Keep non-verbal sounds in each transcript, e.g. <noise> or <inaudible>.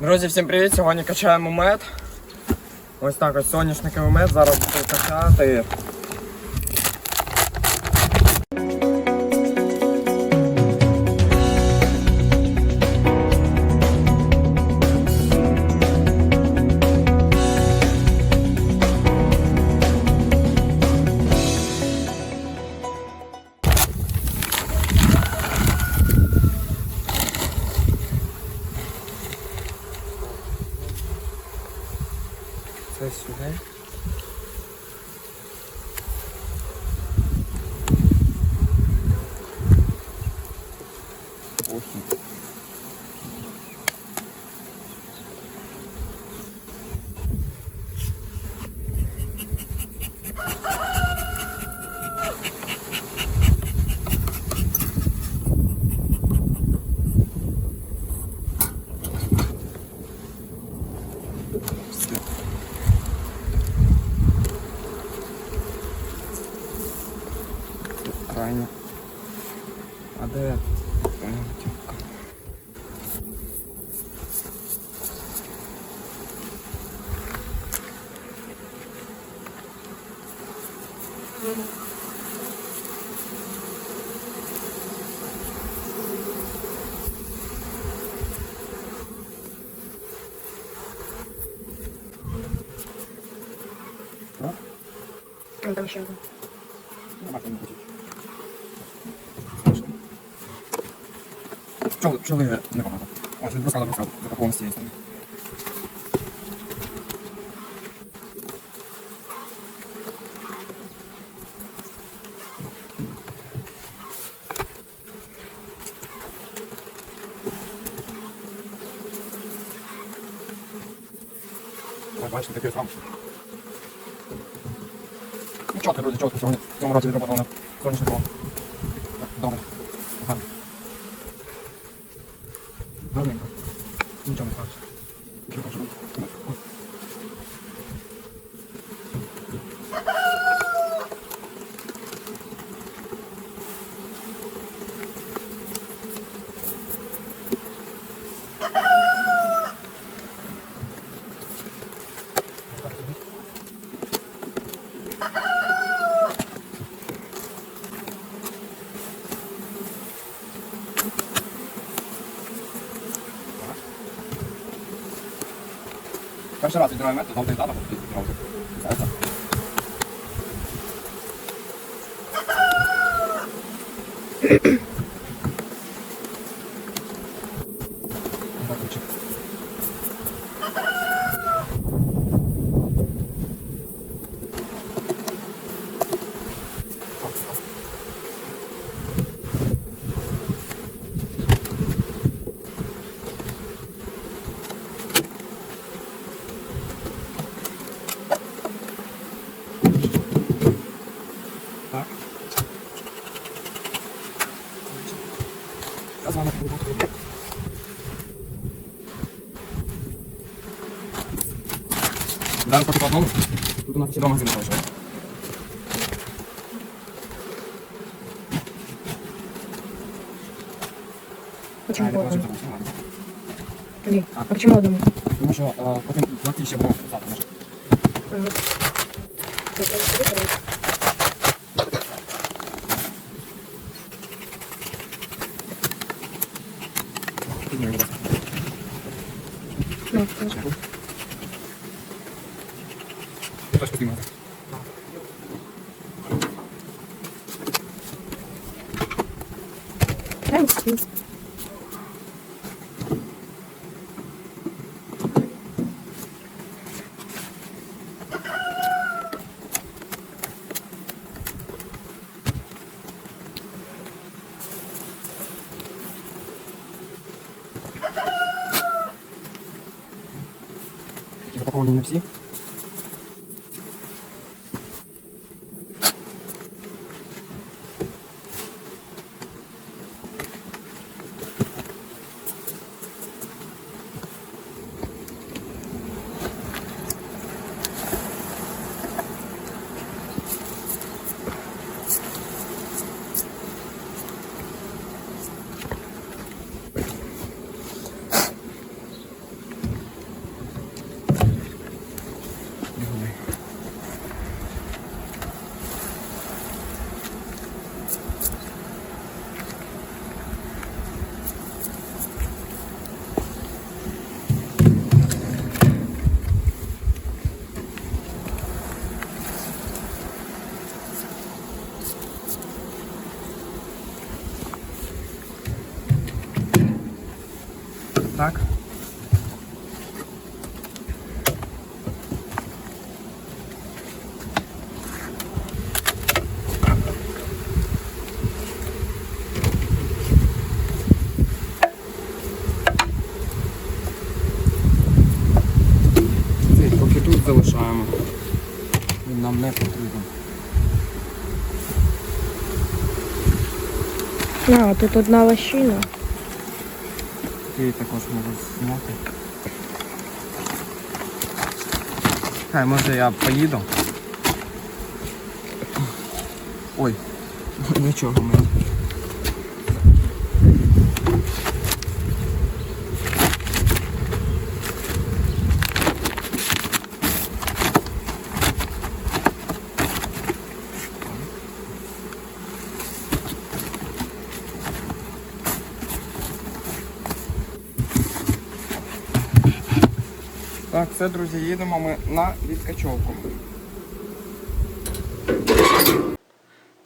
Друзі, всім привіт! Сьогодні качаємо мед. Ось так ось соняшниковий мед. Зараз буду качати. Це Там, ще одна. Чого, чого ви не багато? Ось він розказав, розказав, запаковано з цієї сторони. Бачите, такий сам. Ну, чітко, друзі, чітко, сьогодні в цьому році відроботано сонячного. Добре. Гарно. Гарненько. Нічого не Será que drive metal? Talvez nada, porque Certo? Certo. Магазини залишилось. Почему по одному? А почему одному? Тому що е, потім плати ще Точку знімати. Дай сюди. Такі запаковані не всі. Так. Цей поки тут залишаємо. Він нам не потрібен. А, тут одна лощина. Ти також можеш зняти. Хай, може я поїду. Ой, <laughs> нічого мені. Так, все, друзі, їдемо ми на відкачовку.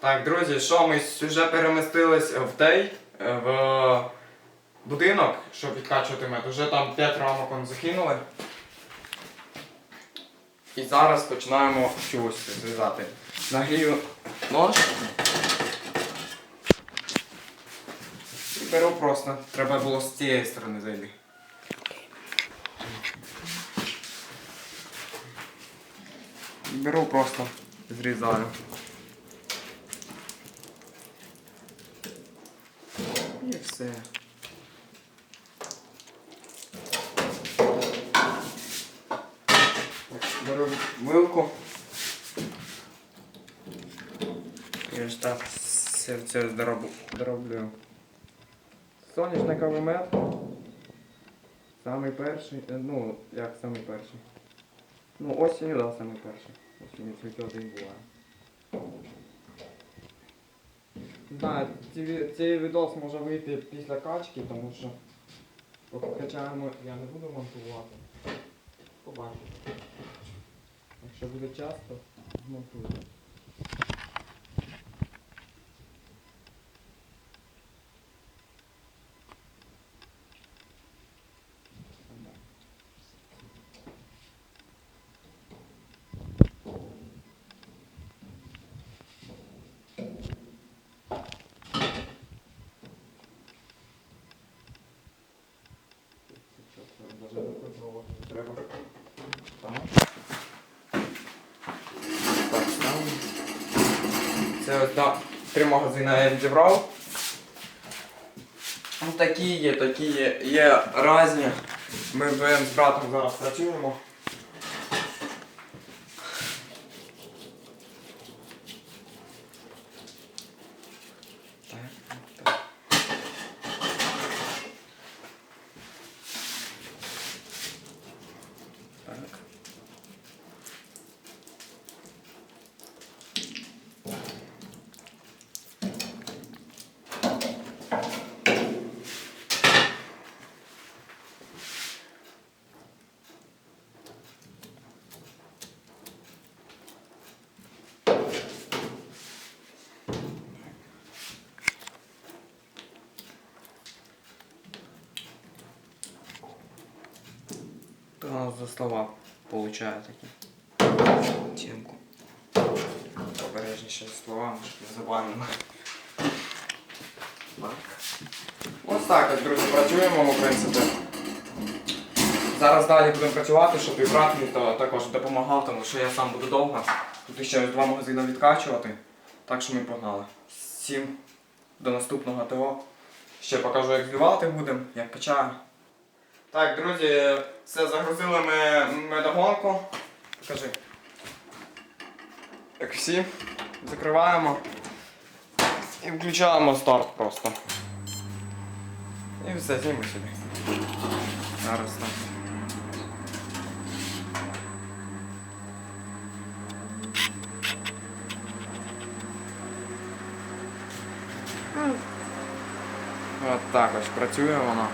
Так, друзі, що ми вже перемістились в той, е, в будинок, щоб відкачувати мед. Уже там 5 рамок закинули. І зараз починаємо чогось зрізати. Нагрію нож. І беру просто. Треба було з цієї сторони зайти. Беру просто, зрізаю. І все. Беру вилку. І ось так все це дороблю. Соняшниковий мед. Самий перший, е, ну, як самий перший. Ну, осінню, да, саме перше. Буває. Да, цей відос може вийти після качки, тому що поки я не буду монтувати. Побачите. Якщо буде часто, змонтую. Треба. Так. Так, ставимо. Це да, три магазини я відібрав. Ну, такі є, такі є, є різні. Ми з братом зараз працюємо. Так, так. Так. То у нас за слова получає такі. Тємку. Обережніше з словами, забанили. Ось так, от, друзі, працюємо, в принципі. Зараз далі будемо працювати, щоб і брат мій також допомагав, тому що я сам буду довго. Тут ще два магазини відкачувати. Так що ми погнали. Всім до наступного ТО. Ще покажу, як збивати будемо, як качаю. Так, друзі, все, загрузили ми медогонку. Покажи. Як всі. Закриваємо. І включаємо старт просто. І все, знімо сюди. Зараз так. От так ось працює воно.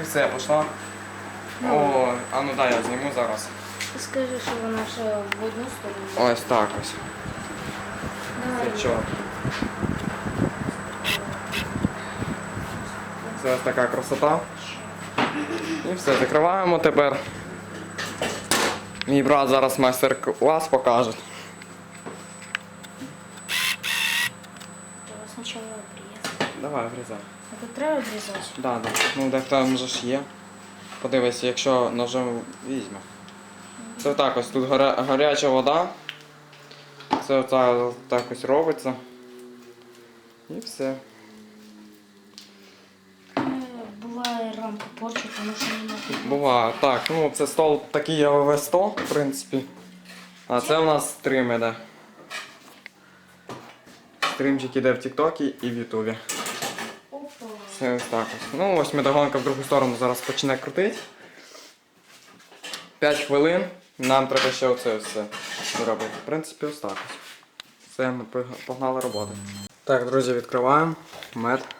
І все, пішла. О, а ну дай я зніму зараз. Скажи, що вона ще в одну сторону. Ось так ось. Це ось така красота. І все, закриваємо тепер. Мій брат зараз майстер-клас покаже. Давай, врізай. А тут треба обрізати? Да, да. Ну де там вже ж є. Подивись, якщо ножем візьме. Це так ось тут гаря... гаряча вода. Це оце так ось робиться. І все. Буває рамку порчу, тому що не. Буває. Так, ну це стол такий АВВ-100, в принципі. А це у нас стрім іде. Стрімчик іде в Тіктокі і в Ютубі. Це так ось. Ну ось медогонка в другу сторону зараз почне крутити. 5 хвилин. Нам треба ще оце все зробити. В принципі, ось так ось. Все, ми погнали роботи. Так, друзі, відкриваємо. Мед.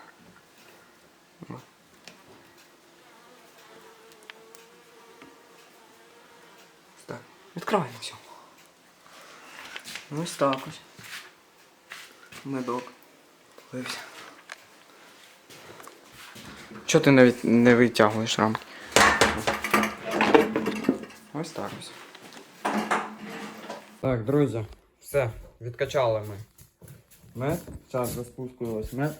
Так. Відкриваємо все. Ось так ось. Медок. Полився. Чого ти не, від- не витягуєш рамки? Ось так ось. Так, друзі, все, відкачали ми. Мед. Зараз розпускуємось мед.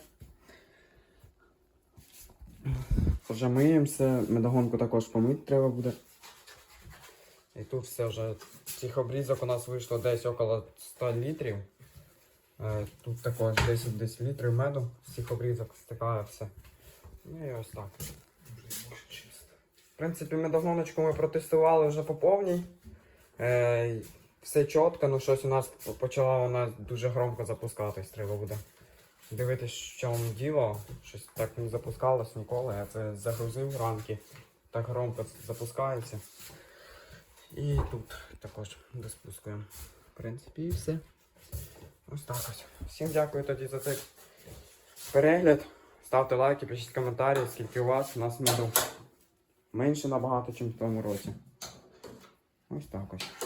Вже миємося, медогонку також помити треба буде. І тут все вже. Цих обрізок у нас вийшло десь около 100 літрів. Е, Тут також 10, 10 літрів меду з цих обрізок стикає все. Ну і ось так. В принципі, медогоночку ми протестували вже по повній. Е, все чітко, ну щось у нас почала вона дуже громко запускатись. Треба буде дивитись, в чому діло. Щось так не запускалось ніколи. Я це загрузив ранки. Так громко запускається. І тут також доспускуємо. В принципі, і все. Ось так ось. Всім дякую тоді за цей перегляд. Ставте лайки, пишіть коментарі, скільки у вас, у нас меду менше набагато, ніж в тому році. Ось так ось.